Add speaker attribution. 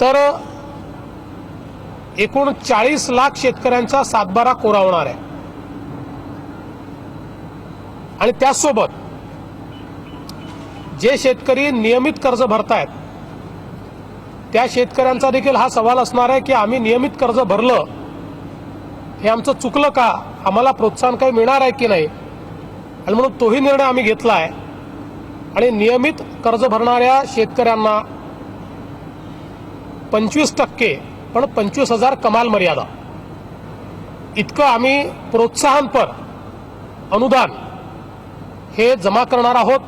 Speaker 1: तर एकूण चाळीस लाख शेतकऱ्यांचा सातबारा कोरा होणार आहे. आणि त्याचसोबत जे शेतकरी नियमित कर्ज भरतायत त्या शेतकऱ्यांचा देखील हा सवाल असणार आहे की आम्ही नियमित कर्ज भरलं हे आमचं चुकलं का? आम्हाला प्रोत्साहन काही मिळणार आहे की नाही? आणि म्हणून तोही निर्णय आम्ही घेतला आहे आणि नियमित कर्ज भरणाऱ्या शेतकऱ्यांना पंचवीस टक्के पण पंचवीस हजार कमाल मर्यादा. इतकं आम्ही प्रोत्साहनपर अनुदान हे जमा करणार आहोत.